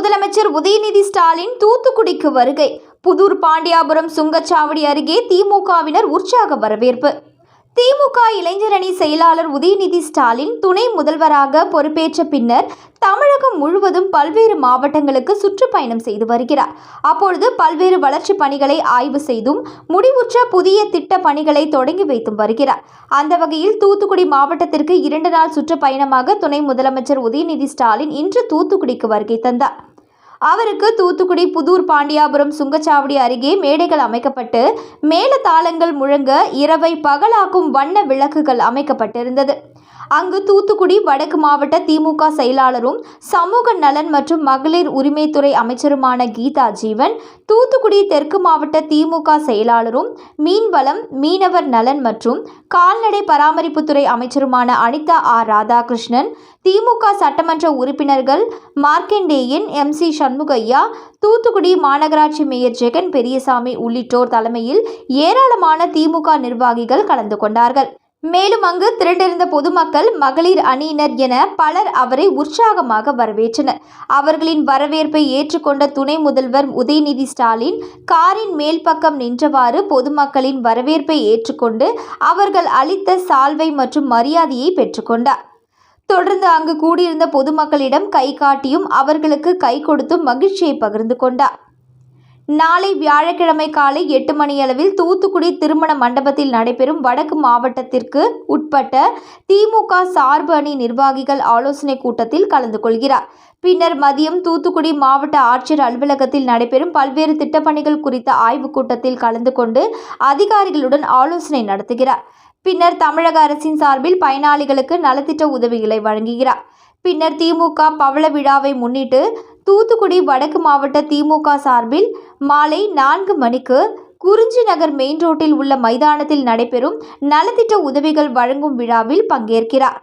முதலமைச்சர் உதயநிதி ஸ்டாலின் தூத்துக்குடிக்கு வருகை. புதூர் பாண்டியாபுரம் சுங்கச்சாவடி அருகே திமுகவினர் உற்சாக வரவேற்பு. திமுக இளைஞரணி செயலாளர் உதயநிதி ஸ்டாலின் துணை முதல்வராக பொறுப்பேற்ற பின்னர் தமிழகம் முழுவதும் பல்வேறு மாவட்டங்களுக்கு சுற்றுப்பயணம் செய்து வருகிறார். அப்பொழுது பல்வேறு வளர்ச்சிப் பணிகளை ஆய்வு செய்தும் முடிவுற்ற புதிய திட்ட பணிகளை தொடங்கி வைத்தும் வருகிறார். அந்த வகையில் தூத்துக்குடி மாவட்டத்திற்கு இரண்டு நாள் சுற்றுப்பயணமாக துணை முதலமைச்சர் உதயநிதி ஸ்டாலின் இன்று தூத்துக்குடிக்கு வருகை தந்தார். அவருக்கு தூத்துக்குடி புதூர் பாண்டியாபுரம் சுங்கச்சாவடி அருகே மேடைகள் அமைக்கப்பட்டு மேளதாளங்கள் முழங்க இரவை பகலாக்கும் வண்ண விளக்குகள் அமைக்கப்பட்டிருந்தது. அங்கு தூத்துக்குடி வடக்கு மாவட்ட திமுக செயலாளரும் சமூக நலன் மற்றும் மகளிர் உரிமைத்துறை அமைச்சருமான கீதா ஜீவன் தூத்துக்குடி தெற்கு மாவட்ட திமுக செயலாளரும் மீன்வளம் மீனவர் நலன் மற்றும் கால்நடை பராமரிப்புத்துறை அமைச்சருமான அனிதா ஆர் ராதாகிருஷ்ணன் திமுக சட்டமன்ற உறுப்பினர்கள் மார்க்கண்டேயன் எம் சி சண்முகையா தூத்துக்குடி மாநகராட்சி மேயர் ஜெகன் பெரியசாமி உள்ளிட்டோர் தலைமையில் ஏராளமான திமுக நிர்வாகிகள் கலந்து கொண்டார்கள். மேலும் அங்கு திரண்டிருந்த பொதுமக்கள் மகளிர் அணியினர் என பலர் அவரை உற்சாகமாக வரவேற்றனர். அவர்களின் வரவேற்பை ஏற்றுக்கொண்ட துணை முதல்வர் உதயநிதி ஸ்டாலின் காரின் மேல் பக்கம் நின்றவாறு பொதுமக்களின் வரவேற்பை ஏற்றுக்கொண்டு அவர்கள் அளித்த சால்வை மற்றும் மரியாதையை பெற்றுக்கொண்டார். தொடர்ந்து அங்கு கூடியிருந்த பொதுமக்களிடம் கை காட்டியும் அவர்களுக்கு கை கொடுத்தும் மகிழ்ச்சியை பகிர்ந்து கொண்டார். நாளை வியாழக்கிழமை காலை எட்டு மணியளவில் தூத்துக்குடி திருமண மண்டபத்தில் நடைபெறும் வடக்கு மாவட்டத்திற்கு உட்பட்ட திமுக சார்பு அணி நிர்வாகிகள் ஆலோசனை கூட்டத்தில் கலந்து கொள்கிறார். பின்னர் மதியம் தூத்துக்குடி மாவட்ட ஆட்சியர் அலுவலகத்தில் நடைபெறும் பல்வேறு திட்டப்பணிகள் குறித்த ஆய்வுக் கூட்டத்தில் கலந்து கொண்டு அதிகாரிகளுடன் ஆலோசனை நடத்துகிறார். பின்னர் தமிழக அரசின் சார்பில் பயனாளிகளுக்கு நலத்திட்ட உதவிகளை வழங்குகிறார். பின்னர் திமுக பவள விழாவை முன்னிட்டு தூத்துக்குடி வடக்கு மாவட்ட திமுக சார்பில் மாலை நான்கு மணிக்கு குறிஞ்சி நகர் மெயின் ரோட்டில் உள்ள மைதானத்தில் நடைபெறும் நலத்திட்ட உதவிகள் வழங்கும் விழாவில் பங்கேற்கிறார்.